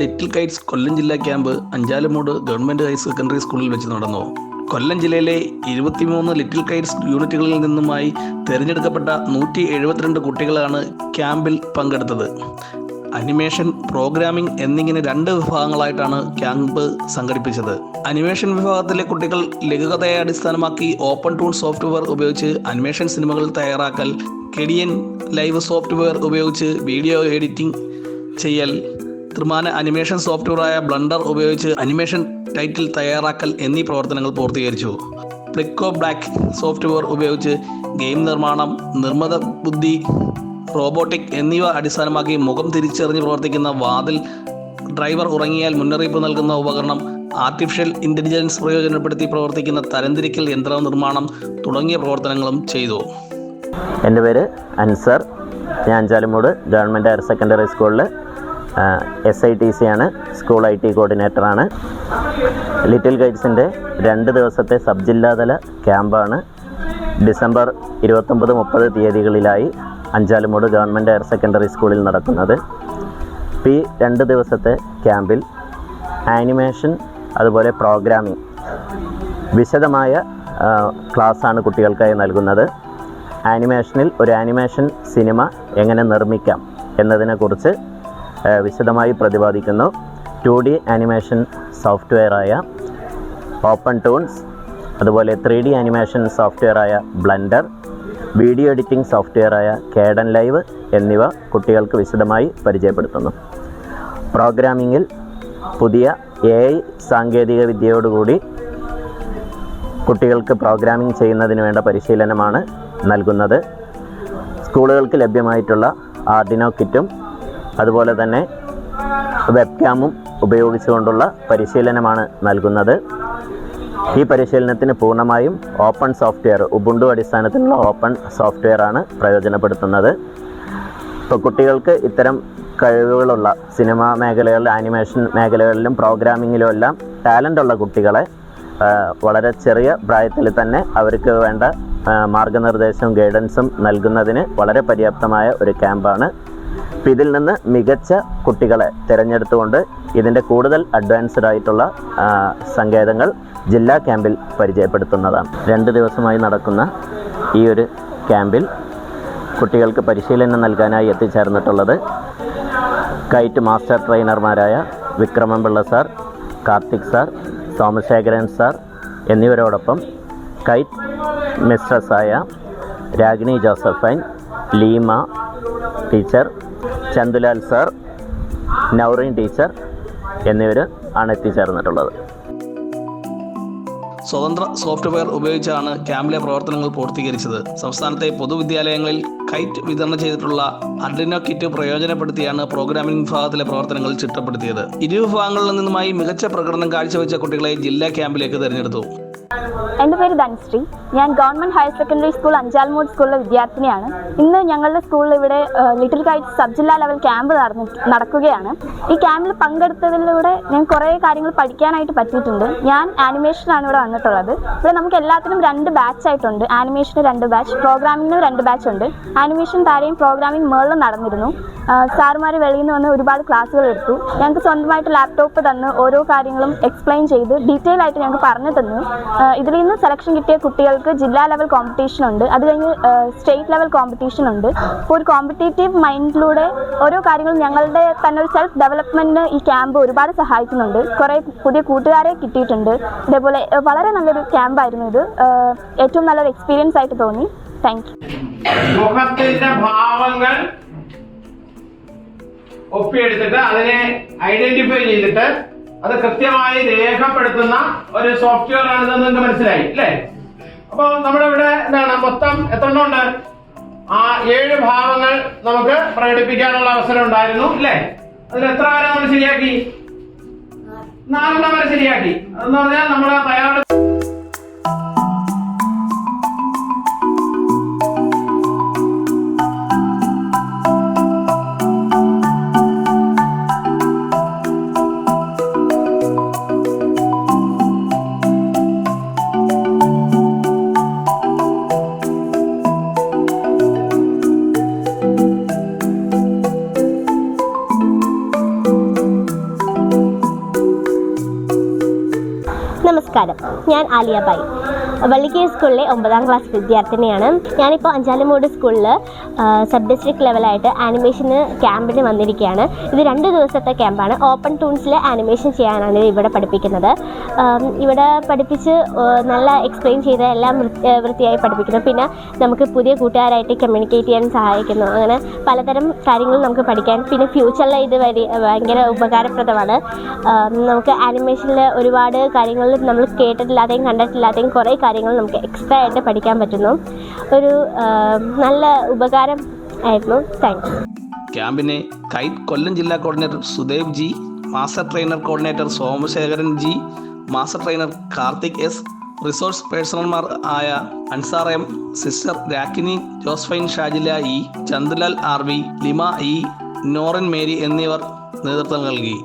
Little kites Kollam ജില്ലാ camp Anchalumoodu government higher secondary സ്കൂളിൽ വെച്ച് നടന്നു. കൊല്ലം ജില്ലയിലെ ഇരുപത്തിമൂന്ന് ലിറ്റിൽ കൈറ്റ്സ് യൂണിറ്റുകളിൽ നിന്നുമായി തിരഞ്ഞെടുക്കപ്പെട്ട നൂറ്റി എഴുപത്തിരണ്ട് കുട്ടികളാണ് ക്യാമ്പിൽ പങ്കെടുത്തത്. അനിമേഷൻ പ്രോഗ്രാമിംഗ് എന്നിങ്ങനെ രണ്ട് വിഭാഗങ്ങളായിട്ടാണ് ക്യാമ്പ് സംഘടിപ്പിച്ചത്. അനിമേഷൻ വിഭാഗത്തിലെ കുട്ടികൾ ലഘുകഥയെ അടിസ്ഥാനമാക്കി ഓപ്പൺ ടൂൺ സോഫ്റ്റ്വെയർ ഉപയോഗിച്ച് അനിമേഷൻ സിനിമകൾ തയ്യാറാക്കൽ കെഡിയൻ ലൈവ് സോഫ്റ്റ്വെയർ ഉപയോഗിച്ച് വീഡിയോ എഡിറ്റിംഗ് ചെയ്യൽ ത്രിമാന അനിമേഷൻ സോഫ്റ്റ്വെയറായ ബ്ലണ്ടർ ഉപയോഗിച്ച് അനിമേഷൻ ടൈറ്റിൽ തയ്യാറാക്കൽ എന്നീ പ്രവർത്തനങ്ങൾ പൂർത്തീകരിച്ചു. പ്ലിക്കോ ബ്ലാക്ക് സോഫ്റ്റ്വെയർ ഉപയോഗിച്ച് ഗെയിം നിർമ്മാണം നിർമ്മിത ബുദ്ധി റോബോട്ടിക് എന്നിവ അടിസ്ഥാനമാക്കി മുഖം തിരിച്ചറിഞ്ഞ് പ്രവർത്തിക്കുന്ന വാതിൽ ഡ്രൈവർ ഉറങ്ങിയാൽ മുന്നറിയിപ്പ് നൽകുന്ന ഉപകരണം ആർട്ടിഫിഷ്യൽ ഇന്റലിജൻസ് പ്രയോജനപ്പെടുത്തി പ്രവർത്തിക്കുന്ന തരംതിരിക്കൽ യന്ത്ര നിർമ്മാണം തുടങ്ങിയ പ്രവർത്തനങ്ങളും ചെയ്തു. എന്റെ പേര് അൻസർ. ഞാൻ അഞ്ചാലുമൂട് ഗവൺമെന്റ് ഹയർ സെക്കൻഡറി സ്കൂളിൽ എസ് ഐ ടി സി ആണ്. സ്കൂൾ ഐ ടി കോർഡിനേറ്ററാണ് ലിറ്റിൽ ഗൈഡ്സിന്റെ രണ്ട് ദിവസത്തെ സബ് ജില്ലാതല ക്യാമ്പാണ്. ഡിസംബർ ഇരുപത്തൊമ്പത് മുപ്പത് തീയതികളിലായി അഞ്ചാലുമൂട് ഗവൺമെന്റ് ഹയർ സെക്കൻഡറി സ്കൂളിൽ നടക്കുന്നത്. പി രണ്ട് ദിവസത്തെ ക്യാമ്പിൽ ആനിമേഷൻ അതുപോലെ പ്രോഗ്രാമിംഗ് വിശദമായ ക്ലാസ്സാണ് കുട്ടികൾക്കായി നൽകുന്നത്. ആനിമേഷനിൽ ഒരു ആനിമേഷൻ സിനിമ എങ്ങനെ നിർമ്മിക്കാം എന്നതിനെക്കുറിച്ച് വിശദമായി പ്രതിപാദിക്കുന്നു. ടു ഡി ആനിമേഷൻ സോഫ്റ്റ്വെയറായ ഓപ്പൺ ടൂൺസ് അതുപോലെ ത്രീ ഡി ആനിമേഷൻ സോഫ്റ്റ്വെയറായ ബ്ലൻഡർ വീഡിയോ എഡിറ്റിംഗ് സോഫ്റ്റ്വെയറായ കേഡൻ ലൈവ് എന്നിവ കുട്ടികൾക്ക് വിശദമായി പരിചയപ്പെടുത്തുന്നു. പ്രോഗ്രാമിങ്ങിൽ പുതിയ എ ഐ സാങ്കേതിക വിദ്യയോടുകൂടി കുട്ടികൾക്ക് പ്രോഗ്രാമിംഗ് ചെയ്യുന്നതിന് വേണ്ട പരിശീലനമാണ് നൽകുന്നത്. സ്കൂളുകൾക്ക് ലഭ്യമായിട്ടുള്ള ആർഡിനോ കിറ്റും അതുപോലെ തന്നെ വെബ് ക്യാമും ഉപയോഗിച്ചുകൊണ്ടുള്ള പരിശീലനമാണ് നൽകുന്നത്. ഈ പരിശീലനത്തിന് പൂർണമായും ഓപ്പൺ സോഫ്റ്റ്വെയർ ഉബുണ്ടു അടിസ്ഥാനത്തിലുള്ള ഓപ്പൺ സോഫ്റ്റ്വെയർ ആണ് പ്രയോജനപ്പെടുത്തുന്നത്. ഇപ്പോൾ കുട്ടികൾക്ക് ഇത്തരം കഴിവുകളുള്ള സിനിമ മേഖലകളിൽ ആനിമേഷൻ മേഖലകളിലും പ്രോഗ്രാമിങ്ങിലും എല്ലാം ടാലന്റ് ഉള്ള കുട്ടികളെ വളരെ ചെറിയ പ്രായത്തിൽ തന്നെ അവർക്ക് വേണ്ട മാർഗനിർദ്ദേശവും ഗൈഡൻസും നൽകുന്നതിന് വളരെ പര്യാപ്തമായ ഒരു ക്യാമ്പാണ് അപ്പോൾ ഇതിൽ നിന്ന് മികച്ച കുട്ടികളെ തിരഞ്ഞെടുത്തുകൊണ്ട് ഇതിന്റെ കൂടുതൽ അഡ്വാൻസ്ഡ് ആയിട്ടുള്ള സങ്കേതങ്ങൾ ജില്ലാ ക്യാമ്പിൽ പരിചയപ്പെടുത്തുന്നതാണ്. രണ്ട് ദിവസമായി നടക്കുന്ന ഈ ഒരു ക്യാമ്പിൽ കുട്ടികൾക്ക് പരിശീലനം നൽകാനായി എത്തിച്ചേർന്നിട്ടുള്ളത് kite master ട്രെയിനർമാരായ Vikraman Pillai sir Karthik sir Somasekharan sir എന്നിവരോടൊപ്പം kite മിസ്ട്രസ്സായ Ragini Josephine Leema teacher Chandulal sir Naureen teacher എന്നിവർ ആണ് എത്തിച്ചേർന്നിട്ടുള്ളത്. സ്വതന്ത്ര സോഫ്റ്റ്വെയർ ഉപയോഗിച്ചാണ് ക്യാമ്പിലെ പ്രവർത്തനങ്ങൾ പൂർത്തീകരിച്ചത്. സംസ്ഥാനത്തെ പൊതുവിദ്യാലയങ്ങളിൽ കൈറ്റ് വിതരണം ചെയ്തിട്ടുള്ള അഡ്രിനോ കിറ്റ് പ്രയോജനപ്പെടുത്തിയാണ് പ്രോഗ്രാമിംഗ് വിഭാഗത്തിലെ പ്രവർത്തനങ്ങൾ ചിട്ടപ്പെടുത്തിയത്. ഇരു വിഭാഗങ്ങളിൽ നിന്നുമായി മികച്ച പ്രകടനം കാഴ്ചവെച്ച കുട്ടികളെ ജില്ലാ ക്യാമ്പിലേക്ക് തിരഞ്ഞെടുത്തു. എന്റെ പേര് ധനശ്രീ ഞാൻ government higher secondary school Anchalmoodu സ്കൂളിലെ വിദ്യാർത്ഥിനിയാണ്. ഇന്ന് ഞങ്ങളുടെ സ്കൂളിൽ ഇവിടെ ലിറ്റിൽ കൈറ്റ് സബ് ജില്ലാ ലെവൽ ക്യാമ്പ് നടന്നു നടക്കുകയാണ്. ഈ ക്യാമ്പിൽ പങ്കെടുത്തതിലൂടെ ഞാൻ കുറേ കാര്യങ്ങൾ പഠിക്കാനായിട്ട് പറ്റിയിട്ടുണ്ട്. ഞാൻ ആനിമേഷനാണ് ഇവിടെ വന്നിട്ടുള്ളത്. ഇവിടെ നമുക്ക് എല്ലാത്തിനും രണ്ട് ബാച്ച് ആയിട്ടുണ്ട്. ആനിമേഷന് രണ്ട് ബാച്ച് പ്രോഗ്രാമിംഗിന് രണ്ട് ബാച്ച് ഉണ്ട്. ആനിമേഷൻ താരെയും പ്രോഗ്രാമിംഗ് മേളിലും നടന്നിരുന്നു. സാറുമാർ വെളിയിൽ നിന്ന് വന്ന് ഒരുപാട് ക്ലാസ്സുകൾ എടുത്തു. ഞങ്ങൾക്ക് സ്വന്തമായിട്ട് ലാപ്ടോപ്പ് തന്ന് ഓരോ കാര്യങ്ങളും എക്സ്പ്ലെയിൻ ചെയ്ത് ഡീറ്റെയിൽ ആയിട്ട് ഞങ്ങൾക്ക് പറഞ്ഞു തന്നു. ഇതിൽ നിന്ന് സെലക്ഷൻ കിട്ടിയ കുട്ടികൾക്ക് ജില്ലാ ലെവൽ കോമ്പറ്റീഷൻ ഉണ്ട്. അത് കഴിഞ്ഞ് സ്റ്റേറ്റ് ലെവൽ കോമ്പറ്റീഷൻ ഉണ്ട്. അപ്പോൾ ഒരു കോമ്പറ്റേറ്റീവ് മൈൻഡിലൂടെ ഓരോ കാര്യങ്ങളും ഞങ്ങളുടെ തന്നെ ഒരു സെൽഫ് ഡെവലപ്മെന്റിന് ഈ ക്യാമ്പ് ഒരുപാട് സഹായിക്കുന്നുണ്ട്. കുറേ പുതിയ കൂട്ടുകാരെ കിട്ടിയിട്ടുണ്ട്. ഇതേപോലെ വളരെ നല്ലൊരു ക്യാമ്പായിരുന്നു ഇത്. ഏറ്റവും നല്ലൊരു എക്സ്പീരിയൻസ് ആയിട്ട് തോന്നി. താങ്ക് ഭാവങ്ങൾ ഒപ്പിയെടുത്തിട്ട് അതിനെ ഐഡന്റിഫൈ ചെയ്തിട്ട് അത് കൃത്യമായി രേഖപ്പെടുത്തുന്ന ഒരു സോഫ്റ്റ്വെയർ ആണെന്ന് നിങ്ങൾക്ക് മനസ്സിലായി അല്ലേ? അപ്പൊ നമ്മുടെ ഇവിടെ എന്താണ് മൊത്തം എത്രണ്ണമുണ്ട് ആ ഏഴ് ഭാവങ്ങൾ നമുക്ക് പ്രകടിപ്പിക്കാനുള്ള അവസരം ഉണ്ടായിരുന്നു അല്ലേ? അതിൽ എത്ര വരെ നമ്മൾ ശരിയാക്കി? നാലെണ്ണം വരെ ശരിയാക്കി. അതെന്ന് പറഞ്ഞാൽ നമ്മൾ തയ്യാറെടുപ്പ് നമസ്കാരം. ഞാൻ ആലിയ ബായി. വള്ളിക്കേരി സ്കൂളിലെ ഒമ്പതാം ക്ലാസ് വിദ്യാർത്ഥിനിയാണ്. ഞാനിപ്പോൾ അഞ്ചാലുമൂട് സ്കൂളിൽ സബ് ഡിസ്ട്രിക്ട് ലെവലായിട്ട് ആനിമേഷന് ക്യാമ്പിന് വന്നിരിക്കുകയാണ് ഇത് രണ്ട് ദിവസത്തെ ക്യാമ്പാണ്. ഓപ്പൺ ടൂൺസിൽ ആനിമേഷൻ ചെയ്യാനാണ് ഇവിടെ പഠിപ്പിക്കുന്നത്. ഇവിടെ പഠിപ്പിച്ച് നല്ല എക്സ്പ്ലെയിൻ ചെയ്ത് എല്ലാം വൃത്തിയായി പഠിപ്പിക്കുന്നു. പിന്നെ നമുക്ക് പുതിയ കൂട്ടുകാരായിട്ട് കമ്മ്യൂണിക്കേറ്റ് ചെയ്യാൻ സഹായിക്കുന്നു. അങ്ങനെ പലതരം കാര്യങ്ങൾ നമുക്ക് പഠിക്കാൻ പിന്നെ ഫ്യൂച്ചറിൽ ഇത് വരി ഭയങ്കര ഉപകാരപ്രദമാണ്. നമുക്ക് ആനിമേഷനിൽ ഒരുപാട് കാര്യങ്ങൾ നമ്മൾ കേട്ടിട്ടില്ലാതെയും കണ്ടിട്ടില്ലാതെയും കുറേ കാര്യങ്ങൾ നമുക്ക് എക്സ്ട്രാ ആയിട്ട് പഠിക്കാൻ പറ്റുന്നു. ഒരു നല്ല ഉപകാരം ആയിരുന്നു. താങ്ക്സ് ക്യാമ്പിനെ കൈറ്റ് കൊല്ലം ജില്ലാ coordinator Sudev G master trainer coordinator Somasekharan G master trainer Karthik S resource പേഴ്സണൽമാർ ആയ Ansar M sister Ragini Josephine Shajila E Chandralal R V Leema E Noreen Mary എന്നിവർ നേതൃത്വം നൽകി.